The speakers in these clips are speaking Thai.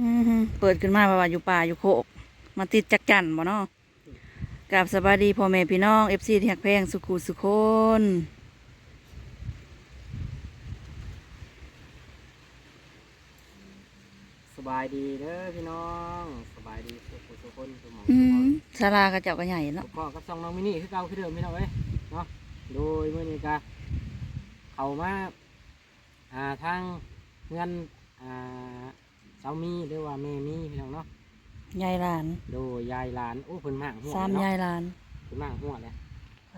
อือหือเปิดขึ้นมาว่าอยู่ป่าอยู่โคก มาติดจักจันบ่เนาะกับสบายดีพ่อแม่พี่น้องเอฟซีที่หักแพงสุขุสุคนสบายดีเด้อพี่น้องสบายดีสุขสุขคนสมองอืมศาลากระเจ้าก็ใหญ่เนาะพ่อกับซองน้องมินี่คือเก่าคือเดิมพี่น้องเอ้ยเนาะโดยมื้อนี้ก็เข้ามาอ่าทางเงินอ่า สามีหรือว่าแม่มีพี่น้องเนาะยายหลานโดยยายหลานโอ้เพิ่นมากหัวสามเนาะยายหลาน เพิ่นมากหัวเลย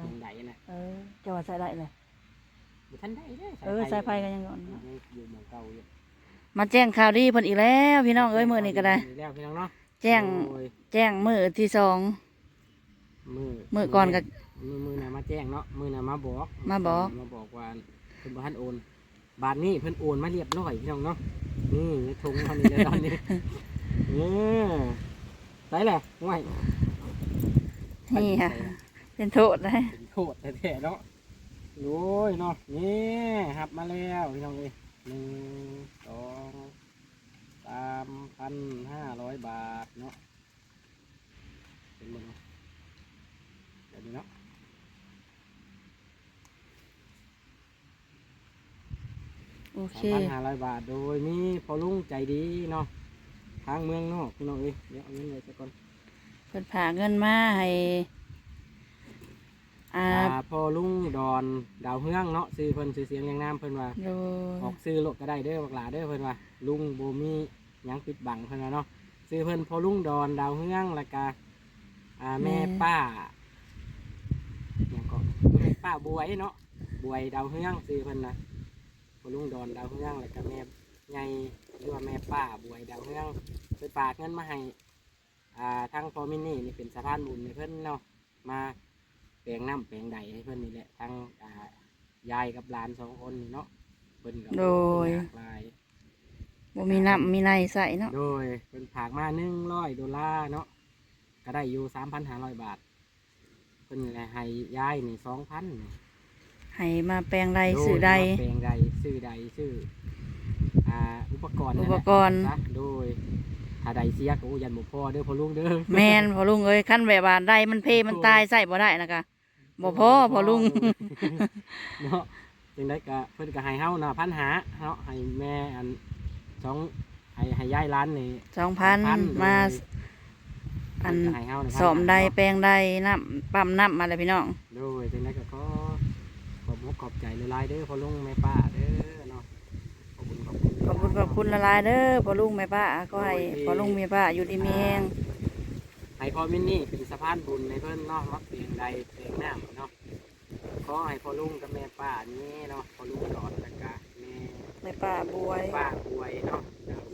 ยังไดนะเออเจะว่าใส่ได้เลยบ่ทันได้เด้เออสายไฟก็ยังก่อนยัเนาะงอยู่หมองเก่าอยู่มาแจ้งข่าวดีเพิ่นอีกแล้วพี่น้องเอ้ยมื้อนี้ก็ได้ แล้วพี่น้องเนาะแจ้งโดยแจ้งมื้อที่สองมือมื้อก่อนก็ มือมือน่ะมาแจ้งเนาะมือน่ะมาบอกมาบอก มาบอกว่าเพิ่นบ่ทันโอน บาทนี้เพิ่นโอนมาเรียบร้อยพี่น้องเนาะนี่ในถุงเท่านี้เลยตอนนี้เนี่ยใส่แหละง่ายนี่ค่ะ เป็นโทษนะเป็นโทษแท้ๆเนาะโอ้ยเนาะนี่หับมาแล้วพี่น้องเอ้ยหนึ่งสองสามพันห้าร้อยบาทเนาะเป็นบ่เนาะเดี๋ยวนี้เนาะ โอเคสามพันห้าร้อยบาทโดยมีพอลุงใจดีเนาะทางเมืองนอกพี่น้องเอ้ยเดี๋ยวเอาเงินไว้ซะก่อนเพิ่นผากเงินมาให้อ่าอ่าพอลุงดอนดาวเฮืองเนาะซื้อเพิ่นซื้อเสียงเรียงนามเพิ่นว่า โดออกซื้อรถก็ได้เด้อบักหลาเด้อเพิ่นว่าลุงบ่มีหยังปิดบังเพิ่นว่าเนาะซื้อเพิ่นพอลุงดอนดาวเฮืองแล้วก็อ่าแม่ป้าหยังก็แม่ป้าบวยเนาะบวยดาวเฮืองซื้อเพิ่นนะ พอลุงดอนดาวเฮืองแล้วก็แม่ใหญ่หรือว่าแม่ป้าบวยดาวเฮืองเพิ่นฝากเงินมาให้อ่าทางพอมินนี่นี่เป็นสะพานบุญให้เพิ่นเนาะมาแปลงน้ำแปลงใดให้เพิ่นนี่แหละทางอ่ายายกับหลานสองคนนี่เนาะเพิ่นกับโดยหลากหลาย บ่มีน้ำมีในใส่เนาะโดยเป็นผากมาหนึ่งร้อยดอลลาร์เนาะก็ได้อยู่สามพันห้าร้อยบาทเพิ่นแหละให้ยายนี่สองพัน ให้มาแปลงใดสื่อใดแปลงใดซื้อใดซื้ออ่าอุปกรณ์นั่นอุแหปละกรณ์จ้ะโดยถ้าใดเสียก็โอ้ยันบ่พอเด้อพอลุงเด้อแมนพอลุงเอ้ยขั้นแบบว่าได้มันเพมันตายใส่บ่ได้นะคะบ่พอพอลุง เนาะจังได้ก็เพิ่นก็ให้เฮานะพันหาเนาะให้แม่อันสองให้ให้ยายร้านนี่สองพัน2,000มาโดยอันเพิ่ก็ให้เฮาน่ะสอมใด1,500แปลงใดน้ำปั๊มน้ำมาเลยพี่น้อง โดยจังได้ก็ขอข อบมุกขอบใจหลายๆเด้อพอลุงแม่ป้าเด้อเนาะขอบคุณขอบคุณขอบคุณขอบคุณละลายเด้อพอลุงแม่ป้าก็ให้พอลุงแม่ป้าอยู่ดีมีแฮงให้พ่อมินนี่เป็นสะพานบุญในเพิ่นเนาะมักเพียงใดเพียงน้ำเนาะขอให้พ่อลุงกับแม่ป้านี่เนาะพ่อลุงหลอดแล้วก็แม่แม่ป้าบวยป้าบวยเนาะ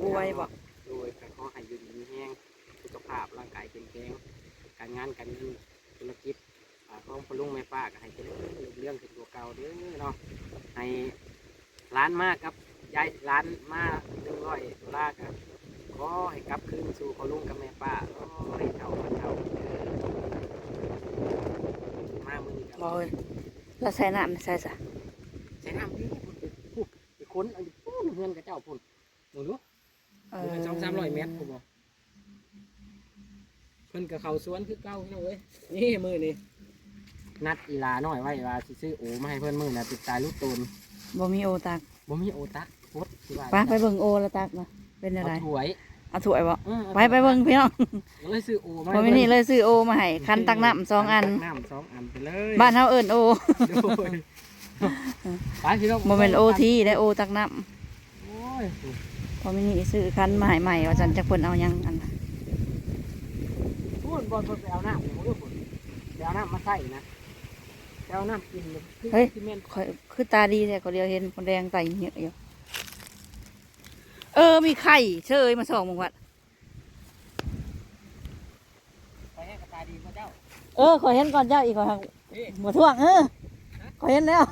บวยบ่โดยก็ขอให้อยู่ดีมีแห้งสุขภาพร่างกายแข็งแรงการงานการเงินธุรกิจของพ่อลุงแม่ป้าก็ให้เจริญเรื่องขึ้น เก่าเด้อเนาะให้ร้านมากครับยายร้านมาหนึ่งร้อยดอลลาร์ครับขอให้กลับคืนสู่พ่อลุงกับแม่ป้าขอให้เท่าพันเท่าเด้อมามือนี้ครับบ่เอ้ยแล้วใส่น้ำใส่ซะใช้น้ำนี่พุ่นไปพูดไปค้นเอาอยู่พูนเงินกับเจ้าพุ่นมึงรู้เอเออสองสามร้อยเมตรกูบอกเพิ่นกับเขาสวนคือเก่าพี่น้องเว้ยนี่มือนี่ นัดอีลาหน่อยไว้ว่าสิซื้อโอมาให้เพิ่นมือน่ะติดตายลูกตูนบ่มีโอตักบ่มีโอตักโคตรสิว่าไปไปเบิ่งโอละตักนะเป็นอะไรเอาถ้วยเอาถ้วยบ่เอออาไปไปเบิ่งพี่น้องก็เลยซื้อโอมาพอมินี่เลยซื้อโอมาให้คันตักน้ำสองอันคัตักน้ำสองอันไปเลยบ้านเฮาเอิ้นโอโดยไปพี่น้องบ่แม่นโอทีได้โอตักน้โอ้ยำพอมินี่ซื้อคันมาให้ใหม่ว่าจันจะเพิ่นเอาหยังอันน่ะพูดบอลไปเอาน้ำผมรู้ผลไปเอาน้ำมาใส่นะไป เอาน้ำกินเลยคือที่แม่นข่อยคือตาดีแต่ก็เดียวเห็นคนแดงไตเยอะอยู่เออ มีไข่เชยมาส่องมึงวัด ไปให้กระตายดีกว่าเจ้าเออขอยเห็นก่อนเจ้าอีกขอยหักนี่หมดท่วงเออขอยเห็นแล้ว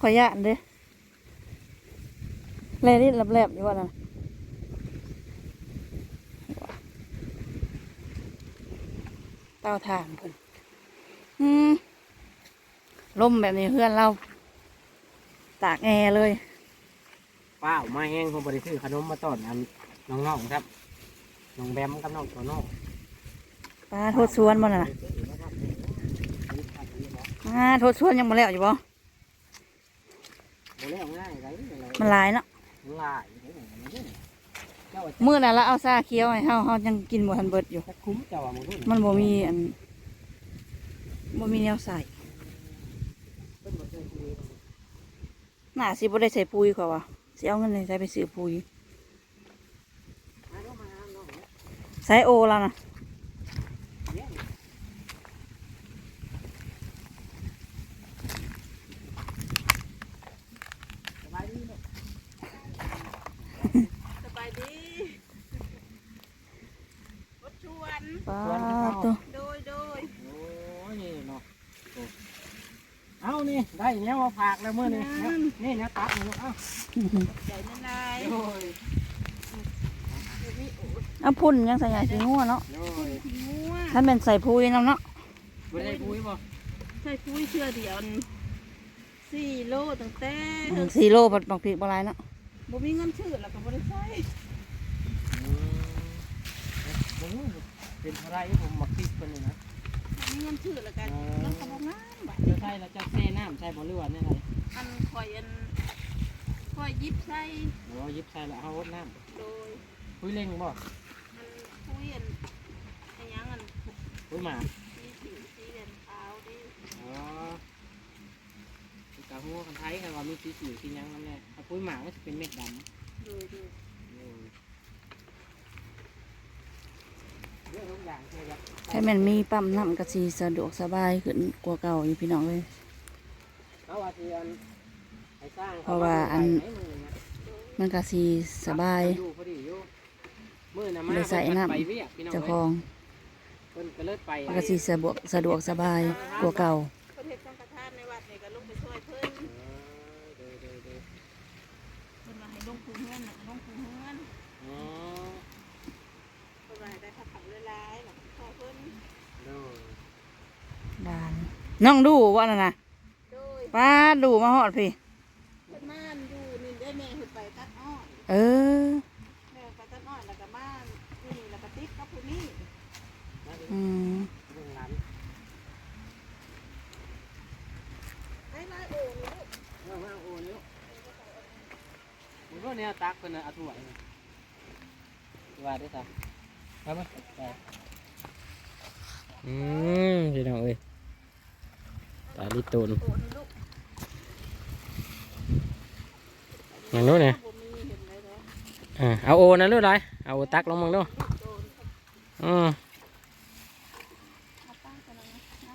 ขอยยานเด้แลนี่แลบๆอยู่ว่านั่นเต้าทานเพิ่นอืม ลมแบบนี้เพื่อนเรา ตากแอร์เลยไปป้ามาแห้งผมบริซื้อขนมมาต้อนอันน้องๆครับน้องแบมกับน้องตัวน้องปลาโทษสวนบ่น่ะนะอ่าโทษสวนยังบ่แล้วอยู่บ่บ่แล้วง่ายไรมันหลายเนาะลายเด้อมันเด้อเจ้าว่ามื้อนั้นละเอาซาเคี้ยวให้เฮาเฮายังกินบ่ทันเบิดอยู่จะคุ้มเจ้าว่ามึงรู้มันบ่มีอัน บ่มีแนวใส่เพิ่นบ่เคยคุยน่าสิบ่ได้ใส่ปุ๋ยกว่าว่าสิเอาเงินไหนใส่ไปซื้อปุ๋ยมาเนาะมาหาน้องเนาะใส่โอแล้วนะเลี้ยงสบายดีเนาะสบายดีรถชวนปลาตัว โดยโดย โอ้ยเนาะโอ้เอา นี่ได้เนี้ยมาฝากแล้วมื้อนี้เนาะนี่เนี้ยตักนี่ลูกเอ้าใหญ่นายโอ้ยเอาพุ่นยังใส่ใหญ่สิงัวเนาะโอ้ยงัวถ้าเป็นใส่ปุ๋ยนำเนาะบ่ได้คุยบ่ใส่ปุ้ยเชื่อเดียวสี่โลตั้งแต่อืมสี่โลบัดบักพริกบ่หลายเนาะบ่มีเงินชื่อแล้วก็บ่ได้ใช้อืมโอ้ยเป็นอะไรผมมักติดเพิ่นนี่นะบ่มีเงินชื่อแล้วกันแล้วก็บ่งาม บัดเจ้าใช่แล้วเจ้าแช่น้ำใช่บ่หรือว่าแนี่ไรอันข่อยอันข่อยยิบใส่โอ้ยิบใช่แล้วเอารดน้โดยำคุยเล่งบ่อันปุ้ยอันอันหยังอันคุยหมาสีผิวสีอันขาวดิอ๋อกะหัวคนไทยกันว่ามีสีสิวสีหยังนั่นแหละถ้าคุยหมาก็จะเป็นเม็ดดำโดยโดย เรื่องทุกอย่างใช่ครับ ถ้าม่นมีปั๊มน้ำก็สิสะดวกสบายขึ้นกว่าเก่าอยู่พี่น้องเลยเขาว่าอันไอ้สร้างเพราะว่าอันมันก็สิสบายเลยใส่น้ำไปเวียกพี่น้องเจ้าของก็เลิศไปมันก็สิสะดวกสะดวกสบายกว่าเก่าเพิ่นเฮ็ดสังฆทานในวัดนี่ก็ลงไปช่วยเพิ่นเออเด้อเด้อเด้อเพิ่นว่าให้ลงปูเงปูเฮือน อ๋อ เพิ่นว่าให้ได้ผักผักหลายๆน่ะพ่อเพิ่น เด้อดานน้องดูว่านั่นน่ะโดยป้าดูมาฮอดพี่ เพิ่นมาอยู่นี่ได้แม่เพิ่นไปตัดอ้อยเออแม่ไปตัดอ้อยแล้วก็มานี่แล้วก็ติดกับผู้นี้มาดิอืมเรื่องร้านให้มาโอ่งนี่ลูกเรื่องมาโอนอยู่ผมก็เนี่ยตักเป็นเอาถั่วนี่ว่าได้สักครับมั้ยไป อืมพี่น้องเอ้ยตาลิตูนโอ่งนี่ลูกอย่างนู้นเนี่ยบ่มีเห็นเลยเนาะอ่าเอาโอนะลูกไรเอาโอตักลงมึงดูลูกโดนอืมเอาตั้งกันนะนะ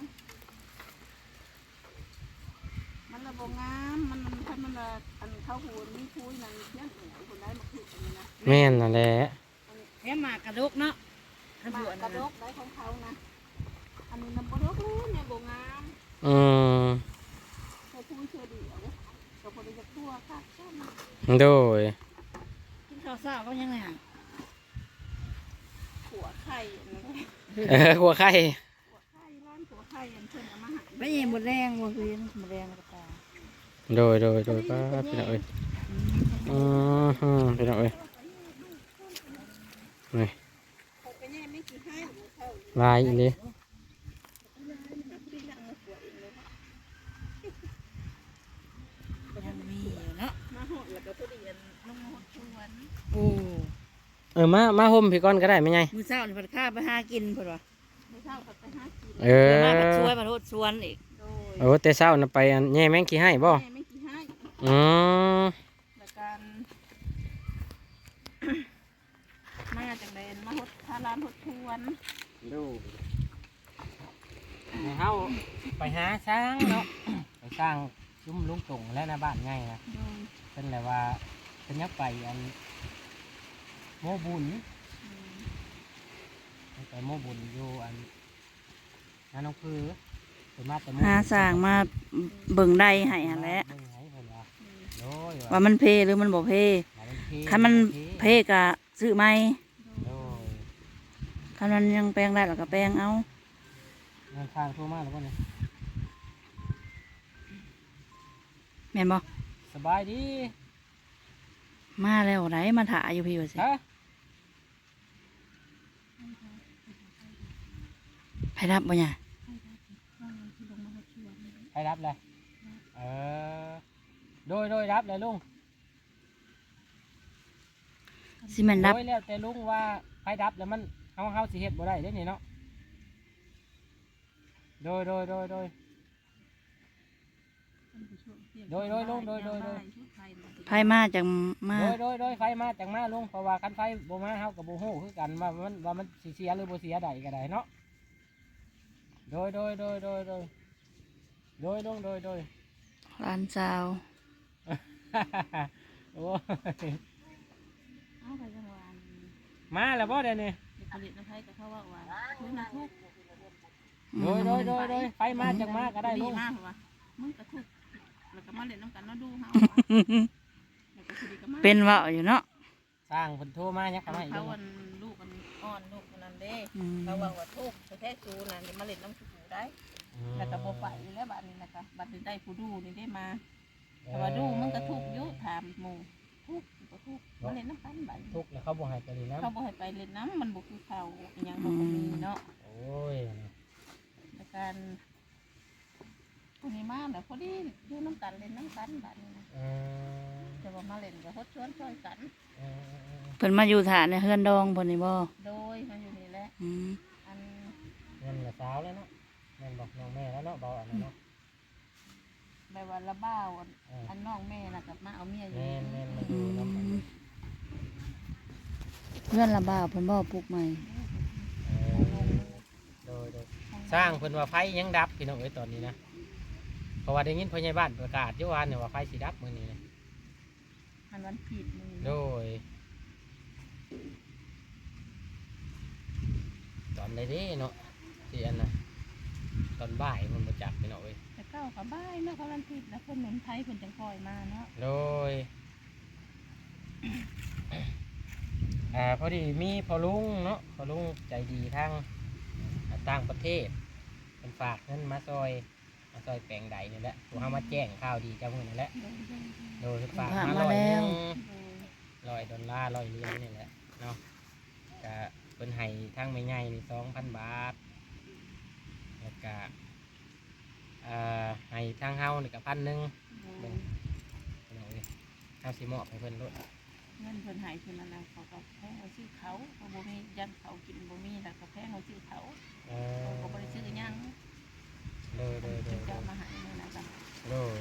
มันละบ่งามมันมันถ้ามันละอันเข้าหูมีคุยนั่นเพี้ยนหัวคนได้มาคืออันนี้นะแม่นนั่นแหละแค่หมากกระดกเนาะหมากกระดกได้ของเขานะ อันนี้น้ำบ่ดกเลยเนี่ยบ่งามอืมใช้คุยเชื่อเดียวก็บ่ได้จะทั่วค่ะใช่ไหมโดยกินข้าวเช้าก็ยังไงอะหัวไข่อันนั้นเออหัวไข่หัวไข่ร้านหัวไข่อันเพิ่นเอามาใหาไม่ยังหมดแรงบ่คือหมดแรงแล้วก็ตาโดยโดยโดยป้าพี่น้องเอ้ยอืมฮึพี่น้องเอ้ยนี่เขาไปแย่ไม่กี่ให้หรือเขาลายอีเลย ที่หลังมาหัวเองเลย ยังมีอยู่เนาะ มาหอดแล้วก็พอดีอันน้องหอดช วนโอ้เออมามาห่มพี่ก้อนก็ได้ไหมไงมื้อเช้านี่เพิ่นข้าไปหากินเพิ่นว่าไม่เท่ากับไปหากินเอเดี๋อยวมาบัดช่วยมาโทษชวนอีกโดยโอ้แต่เช้าน่ะไปอันแย่แมงขี้ให้บ่แม่ไม่กี่ให้อืมแล้วกันมาจังเดนมาหดทาร้านหดชวนดูให้เฮาไปหาช้างเนาะ ไปสร้างซุ้มลุงตงและหน้าบ้านไงนะโดยเป็นแหละว่า เป็นยักไปอันโมบุญอืมไปโมบุญอยู่อันน้าน้องพือเป็นมาแต่โมหาสร้างมาเบิ่งได้ให้หั่นแหละเบิ่งให้เพิ่นว่าอืมโดยว่ามันเพหรือมันบ่เพว่ามันเพคันมันเพก็ซื้อใหม่โดยคันมันยังแปลงได้แล้วก็แปลงเอาเงินข้างทั่วมาแล้วก็เนี่ยแม่นบ่สบายดี มาแล้วไหนมาถ่ายอยู่พี่ว่าสิฮะไปรับบ่เนี่ยใครรับเลยเออโดยโดยรับเลยลุงสิแม่นรับโดยแล้วแต่ลุงว่าใครรับแล้วมันเฮาเฮาสิเฮ็ดบ่ได้เด้นี่เนาะโดยโดยโดยโดย โดยโดยลงโดยโดยโดย ไผมาจากมา โดยโดยโดยไฟมาจากมาลุงเพราะว่าคันไฟบ่มาเฮากับบ่ฮู้คือกันว่ามันว่ามันสิเสียหรือบ่เสียใดก็ได้เนาะโดยโดยโดยโดยโดยโดยลุงโดยโดย ร้านสาว โอ้ยเอาไปจังหวะมาแล้วบ่เดี๋ยวนี้เด็กผลิตน้ำไผ่ก็เขาว่าว่าทุกข์นะทุกข์โดยโดยโดยโดยไฟมาจากมาก็ได้ลุง มากว่ามึงก็ทุกข์ แล้วก็มาเล่นน้ำกันเนาะดูเฮาแล้วก็สิดีก็มาเป็นเว่าอยู่เนาะสร้างเพิ่นโทรมายักเข้ามาอีกเขาลุงวันลูกมันอ่อนลูกมันนั่นเด้อืมเขาว่าว่าทุกข์แท้ๆจูนั่นนี่มาเล่นน้ำจูได้แล้วก็บ่ไปแล้วบัดนี้นะคะบัดนี้ได้ผู้ดูนี่ได้มา แต่ว่าดูมันก็ทุกข์อยู่ถามหมู่ทุกข์ก็ทุกข์มาเล่นน้ำกันบัดนี้ทุกข์แล้วเขาบ่ให้ไปเลยนะเขาบ่ให้ไปเล่นน้ำมันบ่คือเขาอหยังเขาก็มีเนาะ โอ้ย ในการ คนนี้มาแล้วพอดีอยู่น้ำกันเล่นน้ำกันบัดนี้นะเออจะว่ามาเล่นก็ฮดชวนช่วยกันเออเพิ่นมาอยู่ฐานในเฮือนดองเพิ่นนี่บ่โดยมาอยู่นี่แหละอืมอันเงินละสาวแล้วเนาะแม่นบอกน้องแม่แล้วเนาะเบาอันนั้นเนาะแบบว่าละบ้าวอันเอออันน้องแม่น่ะกับมาเอาเมียอยู่แม่นแม่นมาออืยู่น้ำมันมเพื่อนละบ่าวเพิ่นบ่ปลูกใหม่เออโดยโดยสร้างเพิ่นว่าไฟยังดับพี่น้องเอ้ยตอนนี้นะเพ ราะว่าได้ยินพ่อใหญ่บ้านประกาศอยู่ว่าเนี่ยว่าไฟสิดับมื้อนี้นะอันวันผิดมือโดย ตอนใดเด้เนาะที่อันน่ะตอนบ่ายมันบ่จักพี่น้องเอ้ยแต่เก้ากับบ้ายเนาะเขาวันผิดแล้วคนเหม็นไทยคนจังคอยมาเนาะโดยอ่าพอดีมีพอลุงเนาะพอลุงใจดีทางอ่าต่างประเทศเป็นฝากเงินมาซอยมา ซอยแปลงใดนี่แหละผมเอามาแจ้งข่าวดีเจ้ามือนี่แหละโดยโดยโดยเพิ่นฝากฝากมามาร้อยหแล้นึวงโดยร้อยดอลลาร์ร้อยเหรียญนี่แหละเนาะก็เป็นให้ทางไม่ใหญ่นี่สองพันบาทแล้วก็อ่าให้ทางเฮานี่ก็พันหนึ่งโดยพี่น้องเอ้ยเฮาสิมอบให้เพิ่นโลดเงินเพิ่นใหายเพิ่นนั่นน่ะเขาก็แพงเอาซื้อเขาเขาบ่มียันเขากินบ่มีแล้วก็แพงเอาซื้อเขาเอเขาอก็บ่ได้ซื้อหยัง โดยโดยโดเพิ่ยโดจะยเอามาให้นี่นะจ๊ะโดย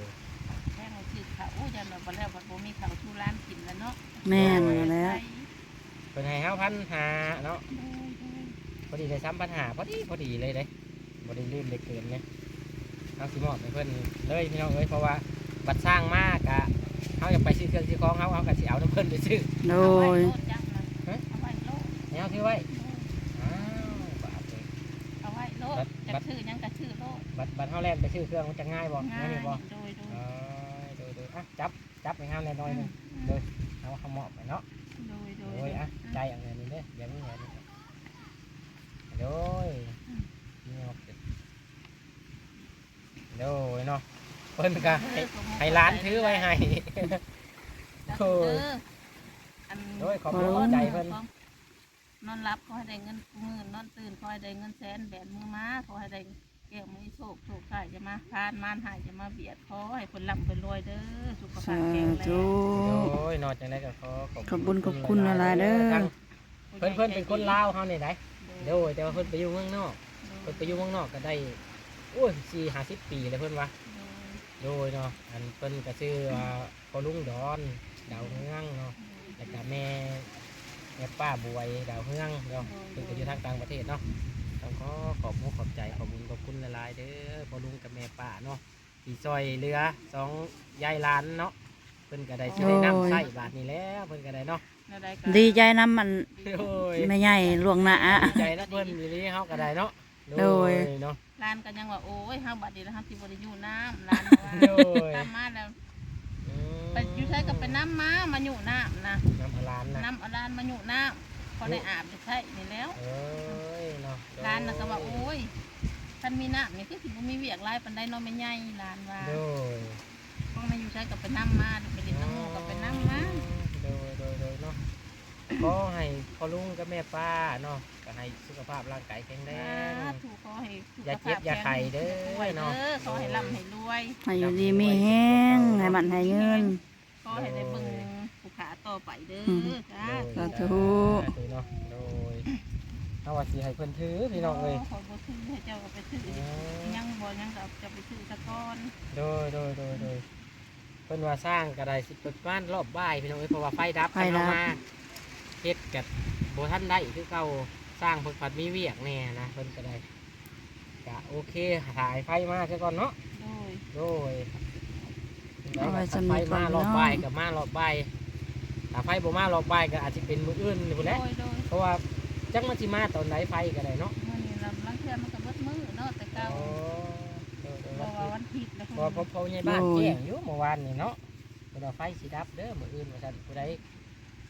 แพงเอาซื้อเขายันว่าบ่แล้วว่าบ่มีเขาชูร้านกินแล้วเนาะแม่นอยู่แล้วเพิ่นให้เฮาพันหาเนาะพอดีได้ซ้ำพันหาพอดีพอดีเลยเด้บ่ได้ลืมเลยเกินเนี่ยเฮาสิมอบให้เพิ่นเลยพี่น้องเอ้ยเพราะว่าบัดสร้างมากอะเฮาอยากไปซื้อเครื่องซื้อของเฮาเฮาก็สิเอาน้ำเพิ่อนไปซื้อโดเอาไว้ยโลดจังนะฮะเอาไว้โลดให้เฮาถือไว้อ้าวบาดเลย เอาไว้โลดบัดจะบัดชื่อหยังก็ชื่อโลดบัดบัดเฮาแล่นไปซื้อเครื่องมันจะง่ายบ่ง่าง่ายยนี่บ่โดยโดยเออโดยโดยอะจับจับให้เฮาแน่น้อยหนึง โดย เอาเขามอบไปเนาะโดยโดโดยยอะใจเอาเงินนี้เด้อเดี๋ยวนี้เงินนี้โดยนี่เอาเก็บโดยเนาะเพิ่นก็ให้ให้ร้านถือไว้ให้ โอ้ยอันโดยขอบคุณใจเพิ่น นอนรับขอให้ได้เงินหมื่นนอนตื่นขอให้ได้เงินแสนแบนมือมาขอให้ได้แก้วมือโชคโชคข่ายจะมาพานมานหายจะมาเบียดขอให้คนร่ำคนรวยเด้อสุขภาสาพแข็งแรธุงโดยนอกจากนั้นก็ขอขอบขอบคุณขอบคุณหลายๆเด้อ ทั้งเพิ่นเพิ่นเป็นคนลาวเฮานี่ได้โดยแต่ว่าเพิ่นไปอยู่เมืองนอกเพิ่นไปอยู่เมืองนอกก็ได้โอ้ย4 50ปีเลยเพิ่นว่า โดยเนาะอันเพิ่นก็ชื่อว่าพ่อลุงดอนดาวเฮืองเนาะแล้วก็แม่ แม่ป้าบวยดาวเฮืองเนาะเพิ่นก็อยู่ทางต่างประเทศเนาะต้องขอขอบคุณขอบใจขอบคุณขอบคุณหลายๆเด้อพ่อลุงกับแม่ป้าเนาะที่ซอยเรือสองยายหลานเนาะเพิ่นก็ได้สิได้น้ำใส่บาทนี้แล้วเพิ่นก็ได้เนาะดีใจน้ำมันโอ้ยไม่ใหญ่หลวงหนาดีใจนะเพิ่นอีหลีเฮาก็ได้เนาะโดยเนาะร้านก็ยังว่าโอ้ยห้าบาทดีแล้วห้าสิบบาทอยู่น้ำร้านว่าโดยตามมาแล้วอืม ไปอยู่ใช้กับไปน้ำมามาอยู่น้ำนะน้ำพลานนะน้ำเอาร้านมาอยู่น้ำพอได้อาบจะใช่นี่แล้วเอ้ยเนาะร้านน่ะก็ว่าโอ้ยท่านมีน้ำนี่คือสิบ่มีเวียกไรปันได้เนอนไม่ใหญ่ร้านว่าโดยห้องมาอยู่ใช้กับไปน้ำมาไปเล่นน้ำหมูกับไปน้ำมาโดย ก็ให้พ่อลุงกับแม่ป้าเนาะก็ให้สุขภาพร่างกายแข็งแรงถูกขอให้สุขอย่าเจ็บภพอย่าไข้เด้อรวยเนาะเด้อขอให้ร่ำให้รวยให้อยู่ดีมีแห้งให้มันให้เงินขอให้ได้เบิ่งผู้ขาต่อไปเด้อมจ้าสาธุสาธุเนาะโดยเอาว่าสิให้เพิ่นถือพี่น้องเอ้ยขอบ่ซื้อให้เจ้าก็ไปซื้ออืมยังบ่ยังก็จะไปซื้อตะกอนโดยโดยโดยโดยเพิ่นว่าสร้างก็ได้สิประมาณรอบบ่ายพี่น้องเอ้ยเพราะว่าไฟดับไฟดับกันเอามา เฮ็ดกับบ่ทันได้คือเก่าสร้างเพิ่นผัดมีเวียกแน่นะเพิ่นก็ได้ก็โอเคถ่ายไฟมาซะก่อนเนาะโดยโดยเอาไว้ถ้าสำไฟนึกก่อนมารอบเนาะ บ่ายกับมารอบบ่ายถ้าไฟบ่มารอบบ่ายก็อาจจะเป็นมื้ออื่นพุ่นแหโดละยโดยเพราะว่าจักมันสิมาตอนไหนไฟก็ได้เนาะมื้อนี้ลำลังเทื่อมันก็เบิดมื้อเนาะแต่เก่าอ๋อโดยโดยบ่ว่าวันผิดแล้วเพราะว่าพ่อใหญ่บ้านแจ้งอยู่เมื่อวานนี่เนาะเพิ่นว่าไฟสิดับเด้อมื้ออื่นว่าซั่นผู้ใดเ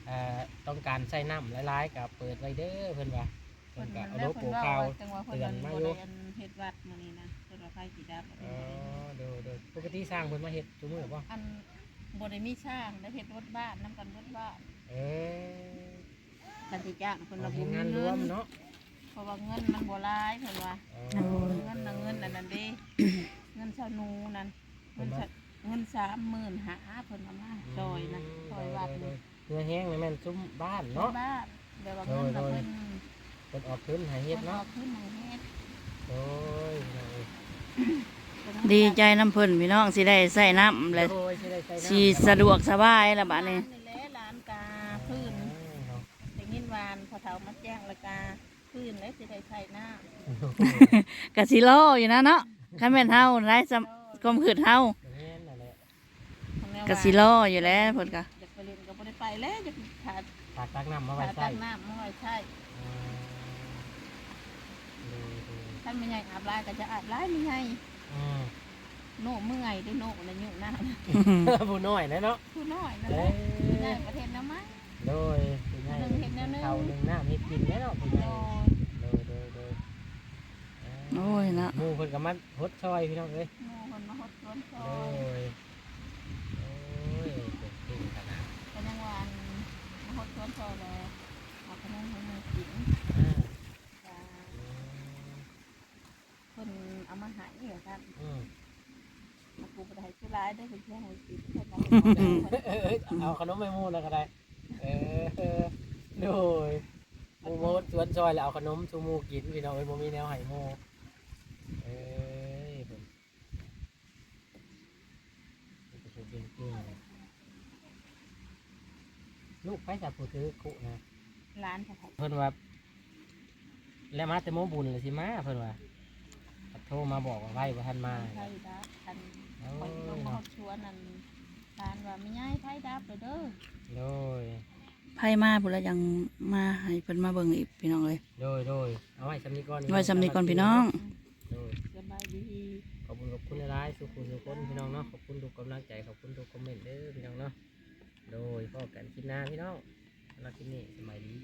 อ่อต้องการใช้น้ำหลายๆก็เปิดไว้เด้อเพิ่นว่าเพิ่เพิ่นนก็นั่นเอาแหโลล้วโก้เพิ่นว่าเก่าจังว่าเพิ่นเตือนบ่มาได้อยู่อันเฮ็ดวัดมื้อนี้นะเพิ่นว่าไฟสิดับอ๋อโดยโดยปกติสร้างเพิ่นมาเฮ็ดซุมื้อบ่อันบ่ได้มีช่างได้เฮ็ดรถบ้านนํกันรถบ้านเออกันสิจ้างเพิ่นเราระบุเฮ็ดงานรเงิวมนเนาะเพราะว่าเงินมันบ่หลายเพิ่นว่าอ๋อโอ้ยเงินน่ะเงินอันนั้นเด้เงินชาวนูนั่นเพิ่เงินนว่าชะเงินสามหมื่นหาเพิ่นเอามาซอยนะซอยวัดนี่ เนื้อแห้งนี่แม่นซุ้มบ้านเนาะบ้านเดี๋ยวว่าเงินน่ะโดยเพิ่นเพิ่นออกทุนให้เฮ็เฮ็ดดเนาะเนาะขึ้นมาเฮ็ดโอ้ยโอ้ยเพิ่นเอาดีใจน้ำเพิ่นพี่น้องสิได้ใส่น้ำและโอ้ยสิได้ใช้น้ำสิสะดวกสบายละบัดนี้ร้านนี่แหละร้านกาพื้นเนาะได้ยินวานพอเฒ่ามาแจ้งและกาพื้นแล้วสิได้ใช้น้ำกะสิรออยู่นะเนาะคันแม่นเฮาได้สำความคืดเฮาแม่นนั่นแหละกะสิรออยู่แล้วเพิ่นก็อยากไปเรียนก็บ่ได้ไปแล้วอยากขาดฝากตักน้ำมาไว้ขาดใส่ตั้งน้ำมาไว้ใช้อืมดูดูท่านไม่ใหญ่อาบลายก็จะอาบลายไม่ใหญ่อืม โน่เมื่อยได้โน่แล้วยุ่งหน้าผู้น้อยนะเนาะผู้น้อยนั่นเอ้แหละยผู้ใหญ่ประเทศน้ำมัน โดยผู้ใหญ่หนึ่งเห็ดแนวหนึ่ง เขาหนึ่งน้ำเฮ็ดกินแน่เนาะผู้ใหโดญ่ยโดยโดยโดยโอ้ยเนาะหมู่เพิ่นก็มาฮดซอยพี่น้องเอ้ยโน่คนมาหดสวนซอโดยยโอ้ยเก่งขนาด อันมาหดสวนซอยเลยเอาขนมให้มือกินอ่าจ้าอืมคนเอามาใหายเหรอครับอืมมาปูไปให้ชื่อร้ายได้เป็นเพื่อนให้กินเพื่อนมาเออเออเอาขนมไปมูแล้วก็ได้เออเออโดยหมูโมดสวนซอยแล้วเอาขนมชูหมูกินพี่น้องเอ้ยบ่มีแนวให้หมูเอ้ยเพิ่นเพิ่นเก่งๆเลย ลูกไปจับผู้ถือคุนะร้านผัดเพิ่นว่าแล้วมาแต่โมบุญเลยสิมาเพิ่นว่าโทรมาบอกว่าไว้บ่ทันมาไทยดับคันโอ้คอยยมาหเนาะดชวนนั่นร้านว่าไม่ง่ายไทยดับเลยเด้อโดยไผมาพุ่นละยังมาให้เพิ่นมาเบิ่งอีกพี่น้องเอ้ยโดยโดยเอาไว้สำนีก่อนไว้สำนี้ก่อนพี่น้องโดยสบายดีขอบคุณขอบคุณหลายๆสุขุมสุขคนพี่น้องเนาะขอบคุณทุกกำลังใจขอบคุณทุกคอมเมนต์เด้อพี่น้องเนาะ โดยพ่อกันคลิปหน้าพี่น้องสำหรับคลิปนี้สมัยดี